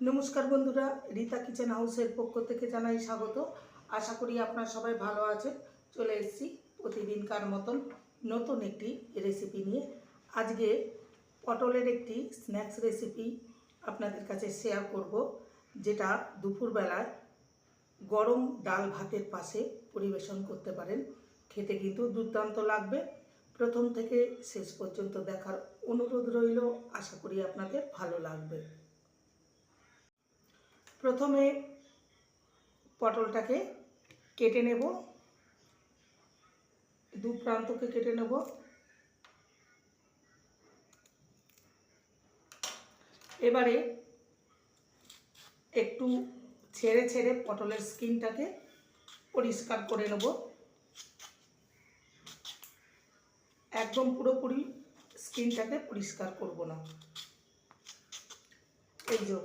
নমস্কার বন্ধুরা, রীতা কিচেন হাউসের পক্ষ থেকে জানাই স্বাগত। আশা করি আপনারা সবাই ভালো আছেন। চলে এসেছি প্রতিদিনকার মতন নতুন একটি রেসিপি নিয়ে। আজকে পটলের একটি স্ন্যাক্স রেসিপি আপনাদের কাছে শেয়ার করব, যেটা দুপুরবেলায় গরম ডাল ভাতের পাশে পরিবেশন করতে পারেন। খেতে কিন্তু দুর্দান্ত লাগবে। প্রথম থেকে শেষ পর্যন্ত দেখার অনুরোধ রইল। আশা করি আপনাদের ভালো লাগবে। প্রথমে পটলটাকে কেটে নেব। দু প্রান্তকে কেটে নেব। এবারে একটু ছেড়ে ছেড়ে পটলের স্কিনটাকে পরিষ্কার করে নেব। একদম পুরোপুরি স্কিনটাকে পরিষ্কার করব না। এই যে,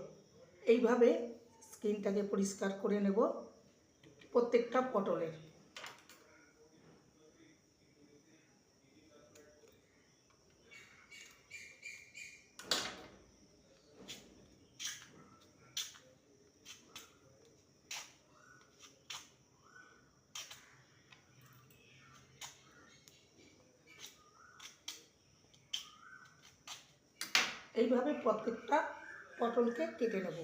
এইভাবে স্কিনটাকে পরিষ্কার করে নেব প্রত্যেকটা পটলের। এইভাবে প্রত্যেকটা পটলকে কেটে নেব।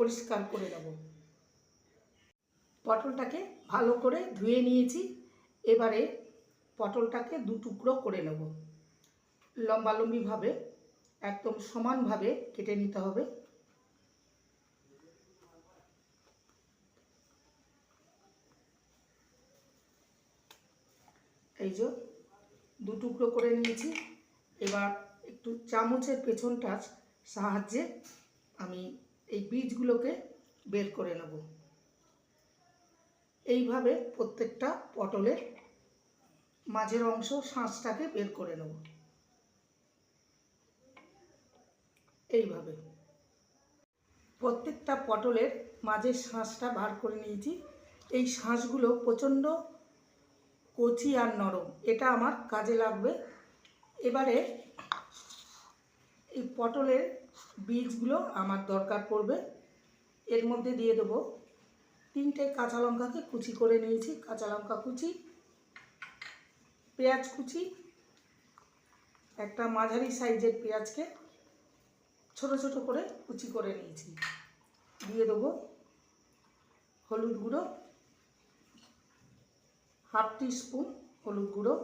পরিষ্কার করে নেব। পটলটাকে ভালো করে ধুয়ে নিয়েছি। এবারে পটলটাকে দু টুকরো করে নেব। লম্বালম্বিভাবে, একদম সমানভাবে কেটে নিতে হবে। এই যে দু টুকরো করে নিয়েছি। এবার একটু চামচের পেছনটার সাহায্যে আমি এই বীজগুলোকে বের করে নেব। এইভাবে প্রত্যেকটা পটলের মাঝের অংশ শাঁসটাকে বের করে নেব। এইভাবে প্রত্যেকটা পটলের মাঝের শাঁসটা বার করে নিয়েছি। এই শাঁসগুলো প্রচণ্ড কচি আর নরম, এটা আমার কাজে লাগবে। এবারে এই পটলের বীজগুলো আমার দরকার পড়বে। এর মধ্যে দিয়ে দেবো তিনটে কাঁচা লঙ্কাকে কুচি করে নিয়েছি, কাঁচা লঙ্কা কুচি, পেঁয়াজ কুচি, একটা মাঝারি সাইজের পেঁয়াজকে ছোট ছোট করে কুচি করে নিয়েছি। দিয়ে দেবো হলুদ গুঁড়ো, হাফ টি স্পুন হলুদ গুঁড়ো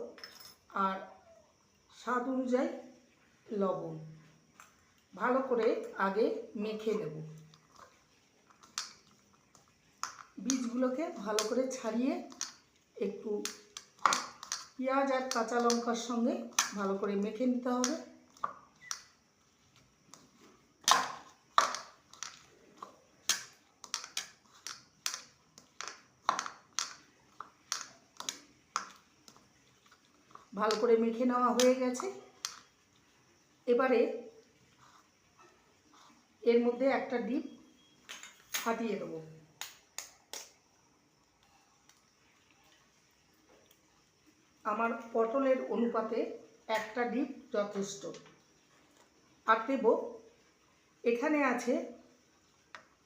আর স্বাদ অনুযায়ী লবণ। ভালো করে আগে মেখে নেব। বীজগুলোকে ভালো করে ছাড়িয়ে একটু পেঁয়াজ আর কাঁচা লঙ্কার সঙ্গে ভালো করে মেখে নিতে হবে। ভালো করে মেখে নেওয়া হয়ে গেছে। এবারে এর মধ্যে একটা ডিপ ফাটিয়ে দেবো। আমার পটলের অনুপাতে একটা ডিপ যথেষ্ট। আর দেব, এখানে আছে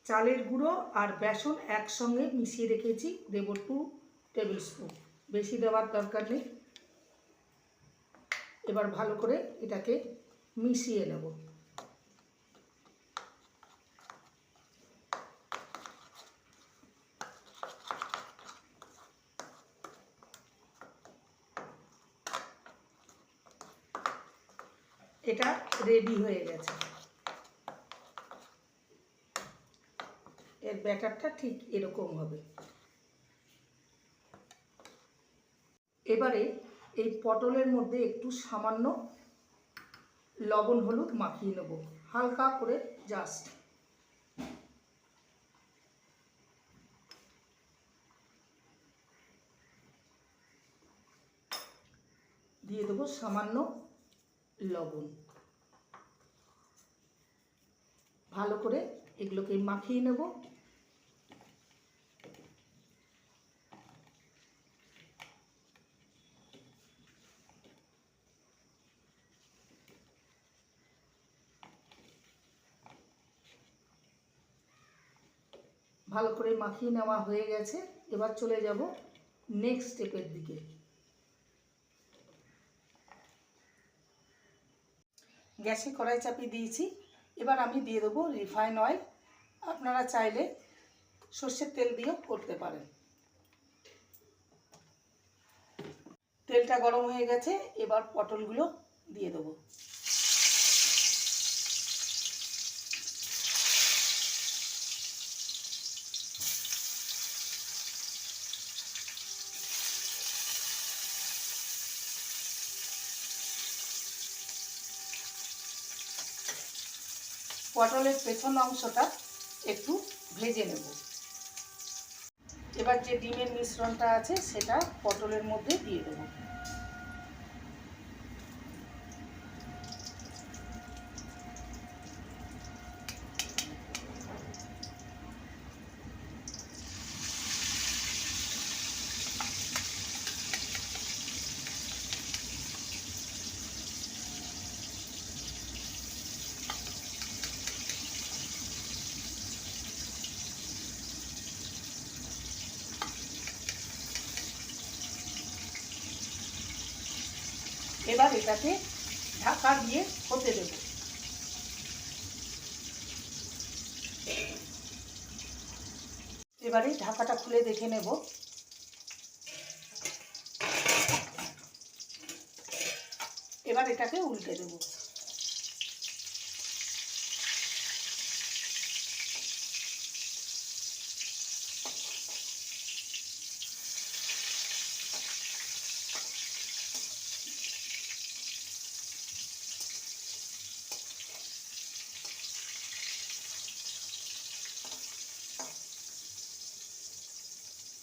চালের গুঁড়ো আর বেসন একসঙ্গে মিশিয়ে রেখেছি, দেব টু টেবিল স্পুন বেশি দেওয়ার দরকার নেই। এবার ভালো করে এটাকে মিশিয়ে নেব। এটা রেডি হয়ে গেছে। এর ব্যাটারটা ঠিক এরকম হবে। এবারে এই পটলের মধ্যে একটু সামান্য লবণ হলুদ মাখিয়ে নেব। হালকা করে জাস্ট দিয়ে দেবো সামান্য লবণ। ভালো করে এগুলোকে মাখিয়ে নেব। ভালো করে মাখিয়ে নেওয়া হয়ে গেছে। এবার চলে যাব নেক্সট স্টেপের দিকে। গ্যাসে কড়াই চাপিয়ে দিয়েছি। এবার আমি দিয়ে দেবো রিফাইন অয়েল। আপনারা চাইলে সর্ষের তেল দিয়েও করতে পারেন। তেলটা গরম হয়ে গেছে, এবার পটলগুলো দিয়ে দেবো। পটলের পেছন অংশটা একটু ভেজে নেব। এবার যে ডিমের মিশ্রণটা আছে, সেটা পটলের মধ্যে দিয়ে দেবো। এবার এটাকে ঢাকা দিয়ে হতে দেব। এবারে ঢাকাটা খুলে দেখে নেব। এবার এটাকে উল্টে দেব।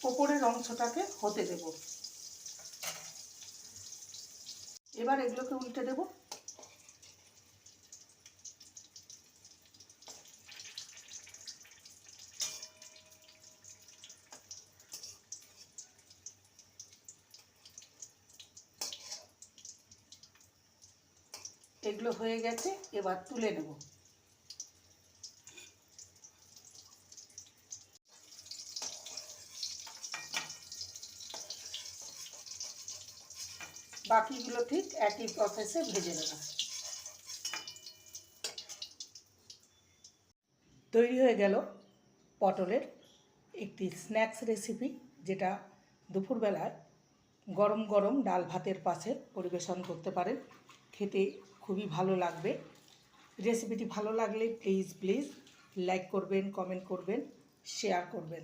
ওপরের অংশটাকে হতে দেব। এবার এগুলোকে উল্টে দেব। এগুলো হয়ে গেছে এবার তুলে নেব। বাকিগুলো ঠিক একই প্রসেসে ভেজে নেব। তৈরি হয়ে গেল পটলের একটি স্ন্যাক্স রেসিপি যেটা দুপুরবেলায় গরম গরম ডাল ভাতের পাশে পরিবেশন করতে পারেন। খেতে খুবই ভালো লাগবে। রেসিপিটি ভালো লাগলে প্লিজ প্লিজ লাইক করবেন কমেন্ট করবেন শেয়ার করবেন।